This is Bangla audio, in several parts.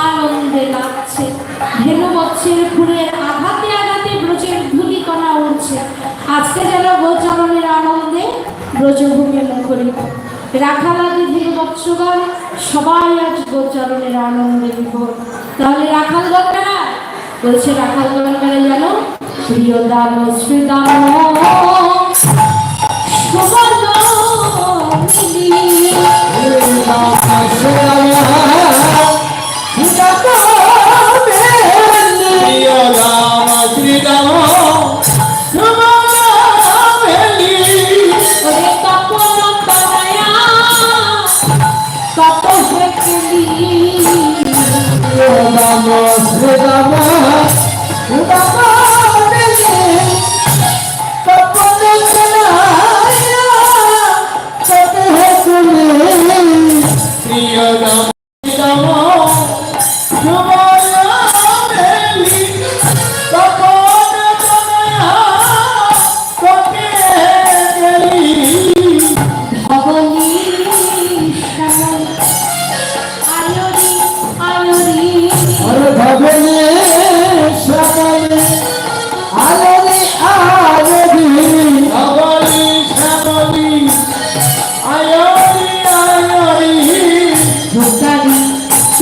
আনন্দে আজকে যেন গোচরণের আনন্দে ব্রজভূমি সবাই আজ আনন্দে বিভোর। তাহলে রাখাল গঙ্গারা, বলছে রাখাল গঙ্গারা জানো প্রিয় দাম শ্রীদাম সুবর্ণ প্রিয়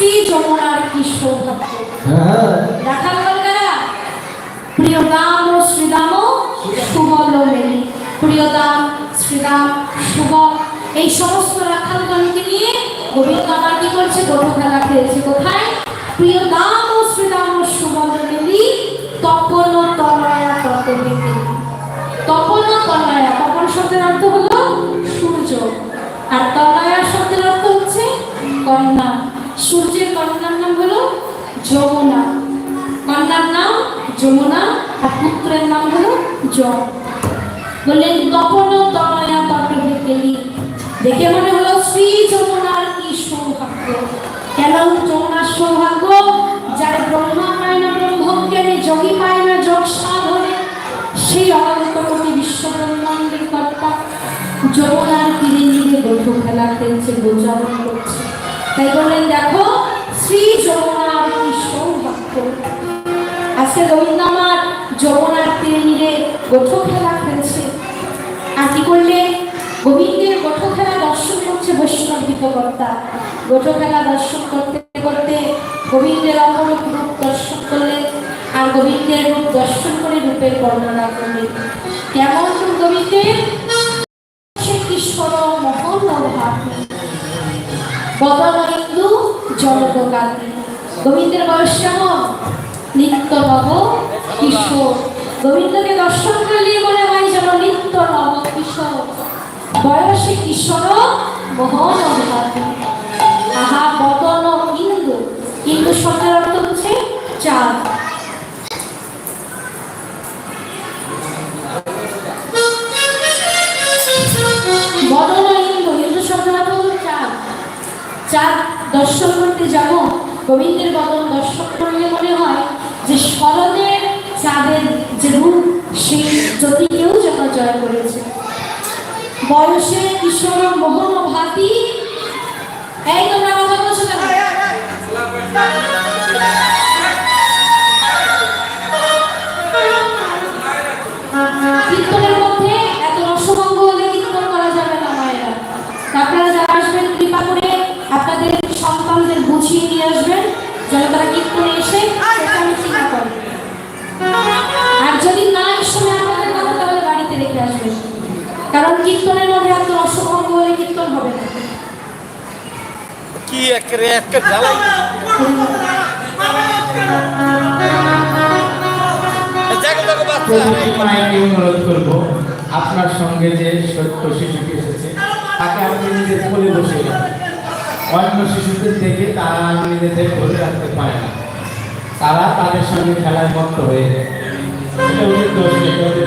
শ্রী যমুনার কি সৌভাগ্য? রাখাল গঙ্গারা প্রিয় দাম ও শ্রীদাম সুবল মেলি। প্রিয় দাম শ্রীদাম শুভ এই সমস্ত রাখালগণকে নিয়ে গোবিন্দ আমার কি করছে? গরু খেলা খেলছে কোথায়? প্রিয় দাম ও শ্রীদাম ও সুবল মেলি তপন তনয়া তত মেলি তপন তনয়া তপন শব্দের অর্থ হলো সূর্য। আর তনয়া শব্দের অর্থ হচ্ছে কন্যা। সূর্যের কন্যার নাম হলো যমুনা। কন্যার নাম যমুনা আর পুত্রের নাম হলো জম বললেন তপন তনয়া তটে গেলি দেখে মনে হলো, শ্রী যমুনার কি সৌভাগ্য? কেন যমুনার সৌভাগ্য? যার ব্রহ্মা পায় না ব্রহ্মজ্ঞানে যোগী পায় না যোগ সাধনে। সেই অনন্ত কোটি বিশ্ব ব্রহ্মাণ্ডের কর্তা যমুনার তীরে নিয়ে বধু খেলা খেলছে, গোচরণ করছে। তাই বললেন, দেখো, শ্রী যমুনার কি সৌভাগ্য। আজকে গোবিন্দ আমার যমুনার তীরে গোঠো খেলা খেলছে। আর কি করলে? গোবিন্দের গোঠো খেলা দর্শন করছে বৈষ্ণব কর্তা গোঠো খেলা দর্শন করতে করতে গোবিন্দের অপরূপ রূপ দর্শন করলেন আর গোবিন্দের রূপ দর্শন করে রূপের বর্ণনা করলেন কেমন গোবিন্দের? সে কিশোর মোহন ভাবী বদনন্দু জনকান্তি গোবিন্দের বয়স কেমন নিত্য নব কিশোর। গোবিন্দকে দর্শন করলে মনে হয় যেন নিত্য নব কিশোর। বয়সে কিশোর মোহন আহা বদন ইন্দু ইন্দু শব্দের অর্থ হচ্ছে চাঁদ। চাঁদ দর্শন করতে যাব, গোবিন্দের বদন দর্শন করলে মনে হয় যে শরদের চাঁদের যে রূপ, সেই জ্যোতিকেও যেন জয় করেছে। বয়সে কিশোর মোহন ভাতি, এই তোমরা কথা বলছো কেন? কীর্তনের মধ্যে এত রসভঙ্গ হলে কীর্তন হবে না। কি এক রে জ্বালাই। অনুরোধ করব আপনার সঙ্গে যে সত্য শিশুটি এসেছে তাকে আপনি নিজের কোলে বসে। অন্য শিশুদের দেখে তারা নিজেদের ধরে রাখতে পারে না। তারা তাদের সঙ্গে খেলায় মত্ত হয়ে যায়। ওদের দোষ ওদের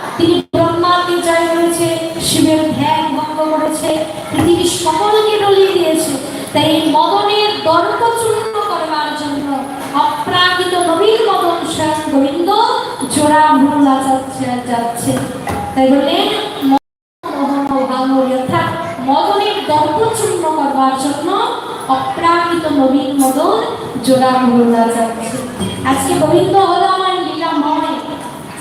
মদনের দর্প চূর্ণ করবার জন্য অপ্রাকৃত নবীন মদন স্বয়ং গোবিন্দ জোড়া ভুলা যাচ্ছে যাচ্ছে তাই বললেন মদনের দর্প চূর্ণ করবার জন্য অপ্রাকৃত নবীন মদন জোড়া ভুলা যাচ্ছে আজকে গোবিন্দ হলো আমার লীলাময়।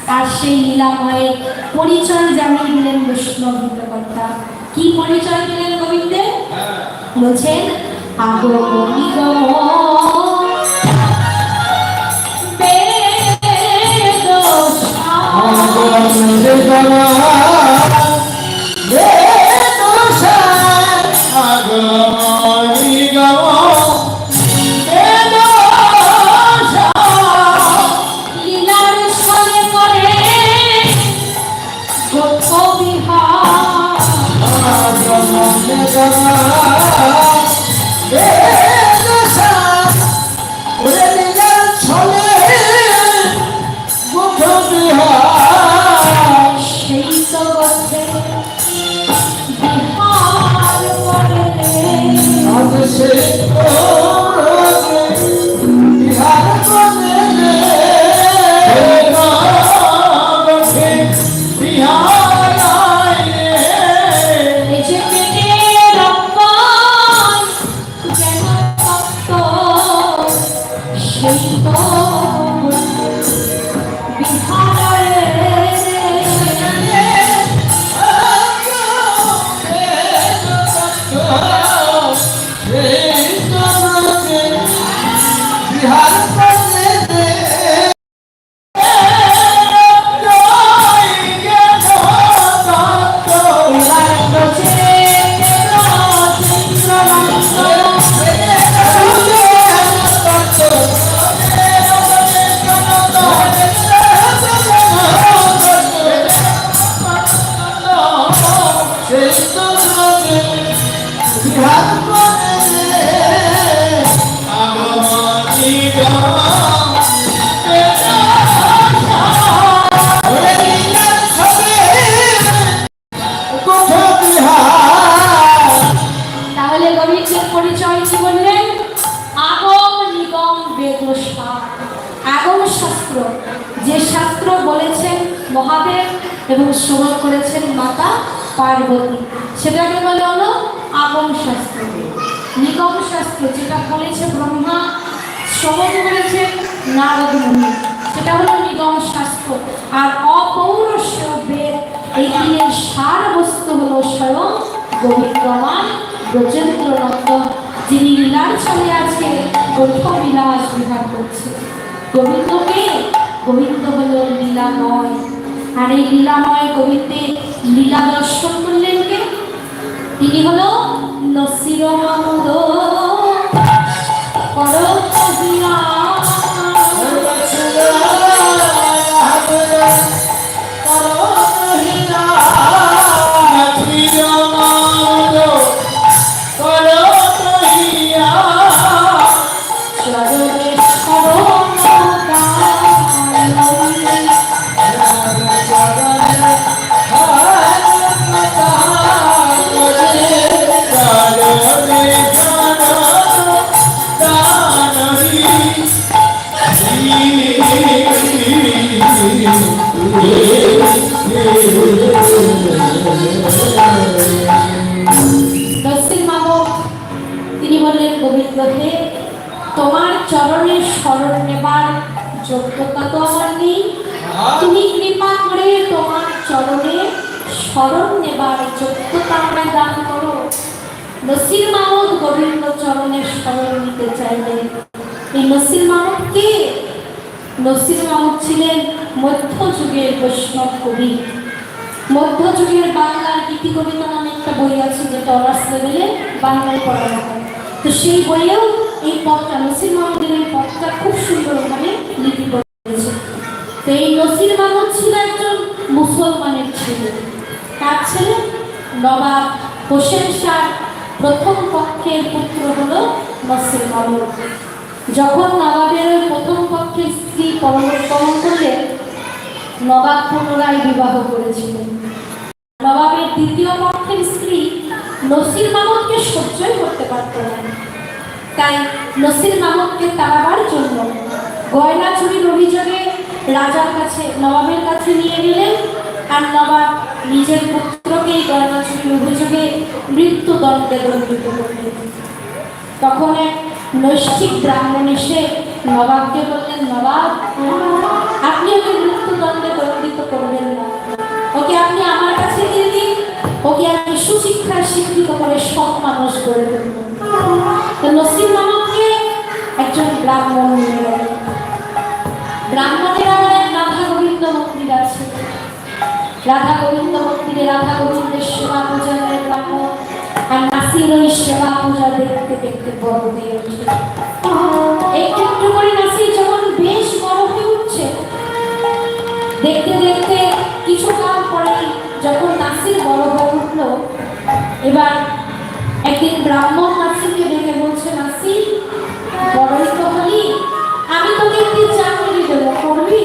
আর সেই লীলাময়ের পরিচয় জানিয়ে দিলেন বৈষ্ণব কর্তা কি পরিচয় দিলেন গোবিন্দের? বলছেন আগমনি মহাদেব এবং শ্রবণ করেছেন মাতা পার্বতী। সেটাকে বলে হলো? আগম শাস্ত্র নিগম শাস্ত্র, যেটা বলেছে ব্রহ্মা শ্রবণ করেছে নারদ মুনি। সেটা হলো নিগম শাস্ত্র। আর অপৌরস্য বেদ, এই তিনের সার বস্তু হলো স্বয়ং গোবিন্দমান ব্রজেন্দ্রনন্দ, যিনি লীলার ছলে আছে গল্প বিলাস বিহার করছে। গোবিন্দকে গোবিন্দ হল লীলাময়। আর এই লীলাময় কবিতে লীলা দর্শন করলেন কে? তিনি হলো নসির মামুদ তিনি বললেন গোবিন্দ হে তোমার চরণের স্মরণ নেবার যোগ্যতা তো আমার নেই। তুমি কৃপা করে তোমার চরণে স্মরণ নেবার যোগ্যতা আমায় দান করো। নসির মাহমুদ গোবিন্দ চরণের স্মরণ নিতে চাইলেন। এই নসির মাহমুদ কে নসির মাহমুদ ছিলেন মধ্যযুগের বৈষ্ণব কবি মধ্যযুগের বাংলার গীতি কবিতা নামে একটা বই আছে, যেটা অনার্স লেভেলে বাংলায় পড়ানো হয়। তো সেই বইয়েও এই পথটা নসির মাহমুদের এই পথটা খুব সুন্দরভাবে লিপি করেছে তো এই নসির মাহমুদ ছিল একজন মুসলমানের ছেলে। তার ছেলে নবাব হোসেন শাহ প্রথম পক্ষের পুত্র হলো নসির মাহমুদ যখন নবাবের প্রথম স্ত্রী করলেন নবাব পুনরায় বিবাহ করেছিলেন নবাবের দ্বিতীয় পক্ষের স্ত্রী নসির মাহমুদকে সহ্যই করতে পারত না। তাই নসির মাহমুদকে তাড়াবার জন্য গয়না চুরির অভিযোগে রাজার কাছে নবাবের কাছে নিয়ে গেলেন আর নবাব নিজের পুত্রকে এই গয়না চুরির অভিযোগে মৃত্যুদণ্ডে দণ্ডিত করলেন। তখন এক নৈষ্ঠিক ব্রাহ্মণ এসে নবাবকে বললেন নবাব আপনি ওকে মৃত্যুদণ্ডে দণ্ডিত করবেন না। ওকে আপনি আমার কাছে দিয়ে দিন। ওকে আমি সুশিক্ষায় শিক্ষিত করে সৎ মানুষ করে দেব। তো নসিম মামুদকে একজন ব্রাহ্মণ নিয়ে ব্রাহ্মণের এক রাধা গোবিন্দ মন্দির আছে। রাধা গোবিন্দ মন্দিরে রাধা গোবিন্দের সেবা পূজা আর নাসির ওই সেবা পূজা দেখতে দেখতে বড় হয়ে দেখতে দেখতে কিছু কাল পরে যখন নাসির বড় হয়ে উঠল, এবার একদিন ব্রাহ্মণ নাসিরকে ডেকে বলছে, নাসির, বড়ই তো হলি, আমি তোকে একটি চাকরি দেবো, করবি?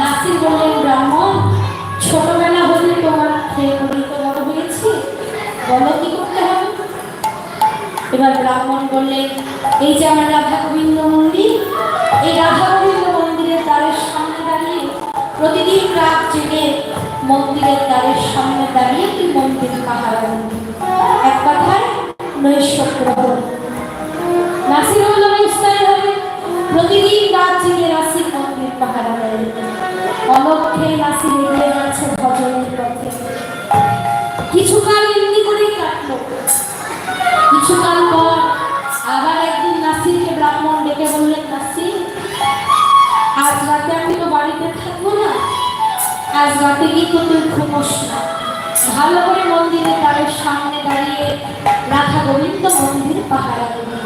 নাসির বললেন, ব্রাহ্মণ, ছোটবেলা হলে তোমার খেয়ে তো বড় হয়েছি বলো কি করতে হবে? এবার ব্রাহ্মণ বললেন, এই যে আমার রাধা গোবিন্দ মন্দির, এই রাধা গোবিন্দ প্রতিদিন রাত জেগে মন্দিরের দ্বারের সামনে দাঁড়িয়ে তুই মন্দির পাহারা। এক কথায় নৈশ গ্রহণ নাসির হলো হবে প্রতিদিন রাত জেগে নাসির মন্দির পাহারা দেয়। অলক্ষে নাসির এগিয়ে যাচ্ছে ভজনের পথে। কিছুকাল এমনি করেই কাটলো। কিছুকাল পর আবার একদিন নাসিরকে ব্রাহ্মণ ডেকে বললেন থাকব না আজ রাতে কিন্তু তুই ঘুমোস ভালো করে মন্দিরে তারের সামনে দাঁড়িয়ে রাধা গোবিন্দ মন্দির পাহারা দেবে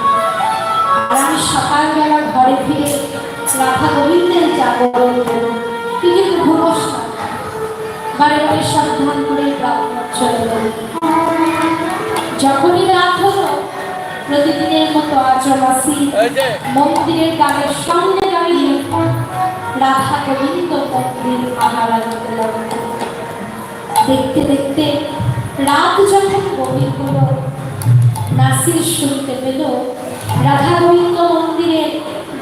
আর আমি সকালবেলা ঘরে ফিরে রাধা গোবিন্দের জাগরণ দেবো তুই কিন্তু ঘুমোস না বারে সাবধান করে চলে গেল যখনই রাত হলো প্রতিদিনের মতো আজবাসী মন্দিরের দ্বারের সামনে রাধা গোবিন্দ মন্দির পাহারা দিতে দেখতে দেখতে রাত যখন গভীর নাসির শুনতে পেল রাধা গোবিন্দ মন্দিরের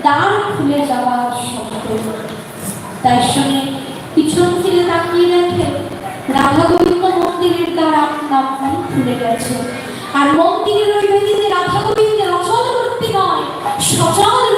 দ্বার খুলে যাওয়ার শব্দ। তাই শুনে পিছন ফিরে তাকিয়ে দেখে রাধা গোবিন্দ মন্দিরের দ্বার আপনা খুলে গেছে। আর মন্দিরের ওই বেদিতে রাধা গোবিন্দের অচল মূর্তি নয়, সচল